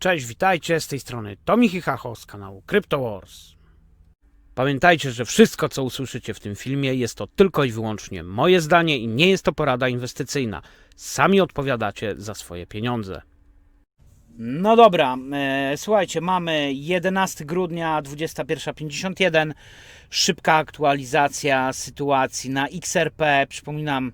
Cześć, witajcie, z tej strony Tomi Hacho z kanału Crypto Wars. Pamiętajcie, że wszystko co usłyszycie w tym filmie jest to tylko i wyłącznie moje zdanie i nie jest to porada inwestycyjna. Sami odpowiadacie za swoje pieniądze. No dobra, e, słuchajcie, mamy 11 grudnia 21.51. Szybka aktualizacja sytuacji na XRP. Przypominam,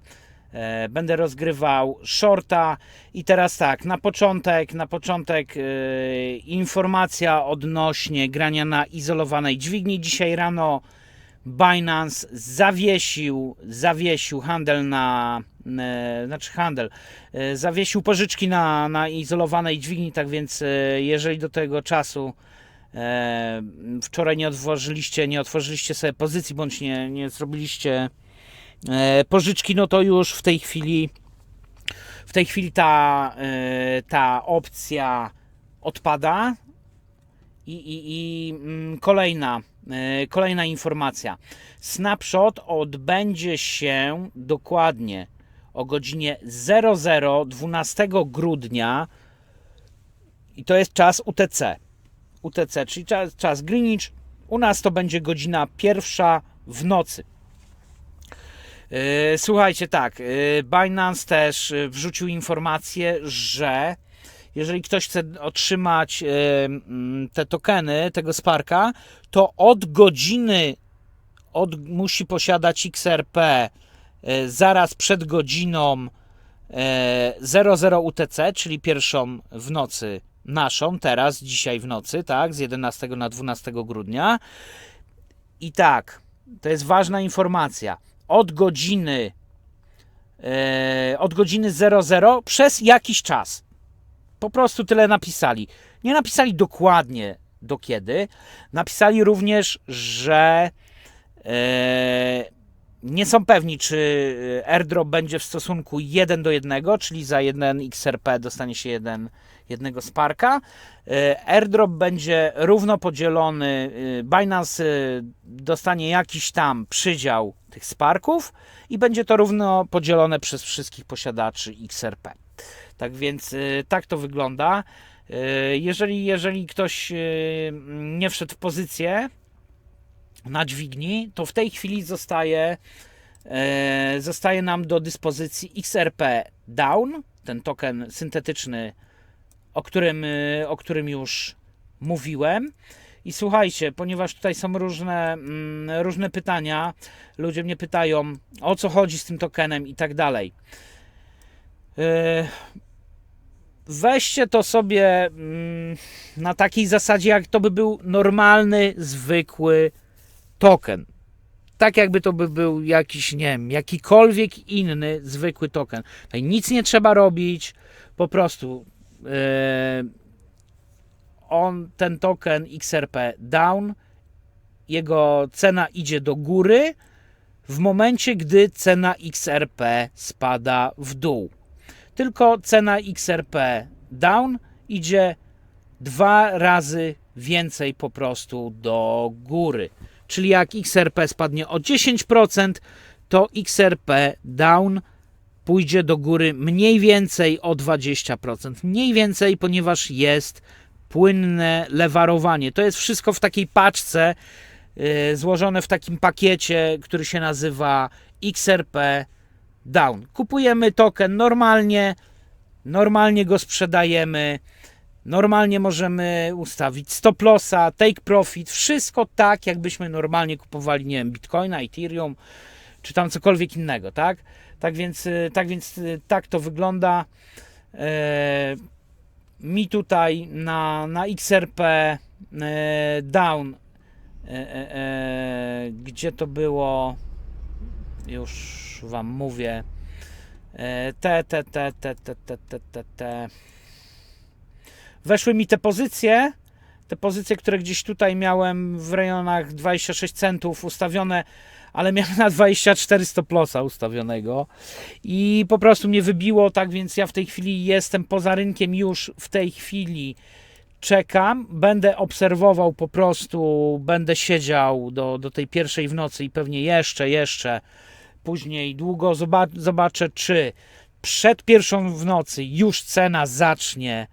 będę rozgrywał shorta i teraz tak, na początek, na początek e, informacja odnośnie grania na izolowanej dźwigni. Dzisiaj rano Binance zawiesił, zawiesił handel na, e, znaczy handel, e, zawiesił pożyczki na, na izolowanej dźwigni, tak więc e, jeżeli do tego czasu e, wczoraj nie otworzyliście, nie otworzyliście sobie pozycji, bądź nie, nie zrobiliście e, pożyczki, no to już w tej chwili w tej chwili ta, e, ta opcja odpada i, i, i mm, kolejna, e, kolejna informacja. Snapshot odbędzie się dokładnie o godzinie 00 12 grudnia i to jest czas UTC. UTC, czyli czas, czas Greenwich. U nas to będzie godzina pierwsza w nocy. E, Słuchajcie, tak, e, Binance też e, wrzucił informację, że jeżeli ktoś chce otrzymać mm, te tokeny tego Sparka, to od godziny od, musi posiadać XRP zaraz przed godziną e, 00 UTC, czyli pierwszą w nocy naszą, teraz, dzisiaj w nocy, tak, z 11 na 12 grudnia. I tak, to jest ważna informacja. Od godziny e, od godziny 00 przez jakiś czas. Po prostu tyle napisali. Nie napisali dokładnie do kiedy. Napisali również, że e, nie są pewni, czy airdrop będzie w stosunku 1 do 1, czyli za jeden XRP dostanie się jeden, jednego Sparka. E, Airdrop będzie równo podzielony. e, Binance e, dostanie jakiś tam przydział tych Sparków i będzie to równo podzielone przez wszystkich posiadaczy XRP. Tak więc tak to wygląda. Jeżeli, jeżeli ktoś nie wszedł w pozycję na dźwigni, to w tej chwili zostaje, zostaje nam do dyspozycji XRP Down, ten token syntetyczny, o którym, y, o którym już mówiłem. I słuchajcie, ponieważ tutaj są różne, mm, różne pytania, ludzie mnie pytają o co chodzi z tym tokenem i tak dalej. E, Weźcie to sobie mm, na takiej zasadzie, jak to by był normalny, zwykły token. Tak jakby to by był jakiś, nie wiem, jakikolwiek inny, zwykły token. Tutaj nic nie trzeba robić, po prostu on, ten token XRP down, jego cena idzie do góry w momencie, gdy cena XRP spada w dół. Tylko cena XRP down idzie dwa razy więcej po prostu do góry. Czyli jak XRP spadnie o 10%, to XRP down pójdzie do góry mniej więcej o 20%. Mniej więcej, ponieważ jest płynne lewarowanie. To jest wszystko w takiej paczce, yy, złożone w takim pakiecie, który się nazywa XRP Down. Kupujemy token normalnie, normalnie go sprzedajemy, normalnie możemy ustawić stop lossa, take profit, wszystko tak, jakbyśmy normalnie kupowali, nie wiem, Bitcoina, Ethereum, czy tam cokolwiek innego, tak? Tak więc, y, tak więc y, tak to wygląda. E, mi tutaj na, na XRP e, down, e, gdzie to było, już wam mówię, te, te, te, te, te, te, te, te. Weszły mi te pozycje, te pozycje, które gdzieś tutaj miałem w rejonach 26 centów ustawione, ale miałem na 24 stop lossa ustawionego i po prostu mnie wybiło, tak więc ja w tej chwili jestem poza rynkiem już w tej chwili czekam, będę obserwował po prostu, będę siedział do, do tej pierwszej w nocy i pewnie jeszcze, jeszcze później długo zobac- zobaczę, czy przed pierwszą w nocy już cena zacznie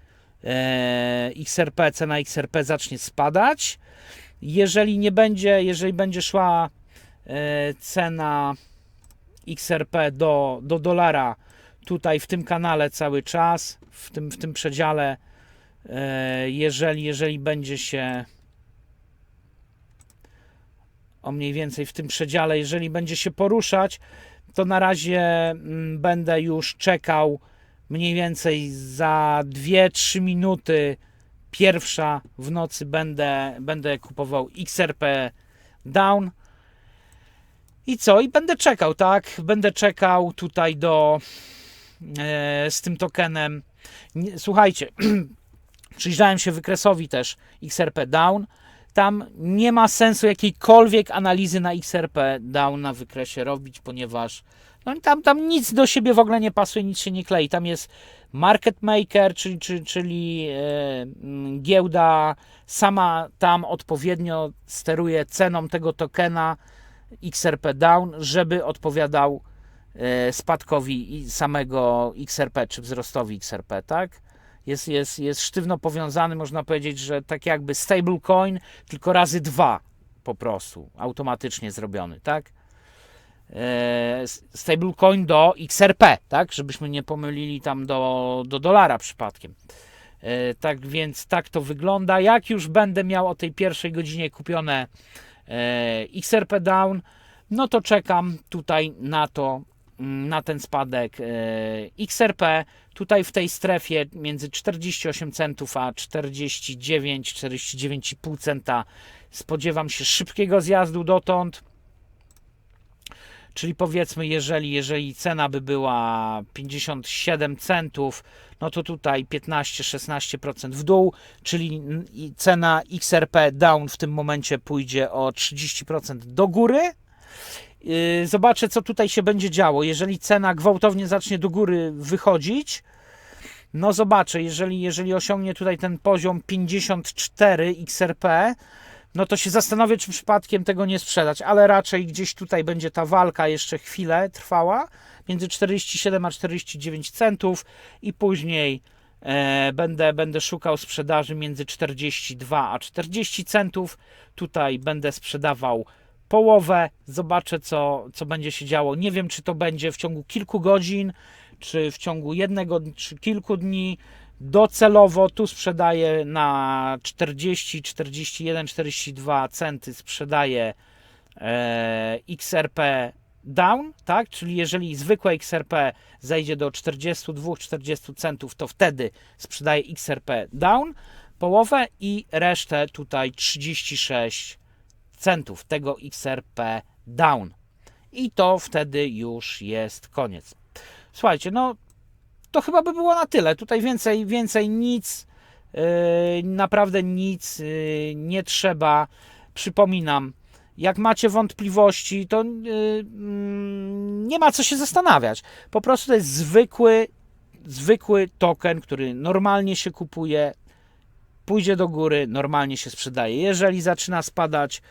XRP, cena XRP zacznie spadać. Jeżeli nie będzie, jeżeli będzie szła e, cena XRP do, do dolara tutaj w tym kanale cały czas, w tym, w tym przedziale, e, jeżeli, jeżeli będzie się o mniej więcej w tym przedziale, jeżeli będzie się poruszać, to na razie mm, będę już czekał mniej więcej za 2-3 minuty pierwsza w nocy będę, będę kupował XRP down. I co? I będę czekał, tak? Będę czekał tutaj do e, z tym tokenem. Słuchajcie, przyjrzałem się wykresowi też XRP down. Tam nie ma sensu jakiejkolwiek analizy na XRP down na wykresie robić, ponieważ no, tam, tam nic do siebie w ogóle nie pasuje, nic się nie klei. Tam jest market maker, czyli, czyli, czyli e, mm, giełda sama tam odpowiednio steruje ceną tego tokena XRP down, żeby odpowiadał e, spadkowi samego XRP, czy wzrostowi XRP, tak? Jest, jest, jest sztywno powiązany, można powiedzieć, że tak jakby stablecoin, tylko razy dwa po prostu, automatycznie zrobiony, tak? E, stablecoin do XRP, tak? Żebyśmy nie pomylili tam do, do dolara przypadkiem. E, tak więc tak to wygląda. Jak już będę miał o tej pierwszej godzinie kupione e, XRP down, no to czekam tutaj na to, mm, na ten spadek XRP. Tutaj w tej strefie między 48 centów a 49, 49,5 centa spodziewam się szybkiego zjazdu dotąd. Czyli powiedzmy, jeżeli, jeżeli cena by była 57 centów, no to tutaj 15-16% w dół, czyli cena XRP down w tym momencie pójdzie o 30% do góry. Yy, Zobaczę, co tutaj się będzie działo. Jeżeli cena gwałtownie zacznie do góry wychodzić, no zobaczę, jeżeli, jeżeli osiągnie tutaj ten poziom 54 XRP, no to się zastanowię, czy przypadkiem tego nie sprzedać, ale raczej gdzieś tutaj będzie ta walka jeszcze chwilę trwała między 47 a 49 centów i później e, będę, będę szukał sprzedaży między 42 a 40 centów. Tutaj będę sprzedawał połowę, zobaczę co, co będzie się działo. Nie wiem, czy to będzie w ciągu kilku godzin, czy w ciągu jednego, czy kilku dni. Docelowo tu sprzedaję na 40, 41, 42 centy sprzedaję e, XRP down, tak? Czyli jeżeli zwykłe XRP zejdzie do 42-40 centów, to wtedy sprzedaję XRP down połowę i resztę tutaj 36 centów tego XRP down. I to wtedy już jest koniec. Słuchajcie, no to chyba by było na tyle. Tutaj więcej, więcej nic, yy, naprawdę nic yy, nie trzeba. Przypominam, jak macie wątpliwości, to yy, mm, nie ma co się zastanawiać. Po prostu to jest zwykły, zwykły token, który normalnie się kupuje, pójdzie do góry, normalnie się sprzedaje. Jeżeli zaczyna spadać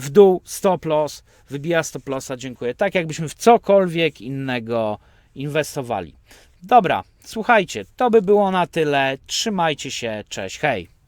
w dół, stop loss, wybija stop lossa, dziękuję. Tak jakbyśmy w cokolwiek innego inwestowali. Dobra, słuchajcie, to by było na tyle. Trzymajcie się, cześć, hej.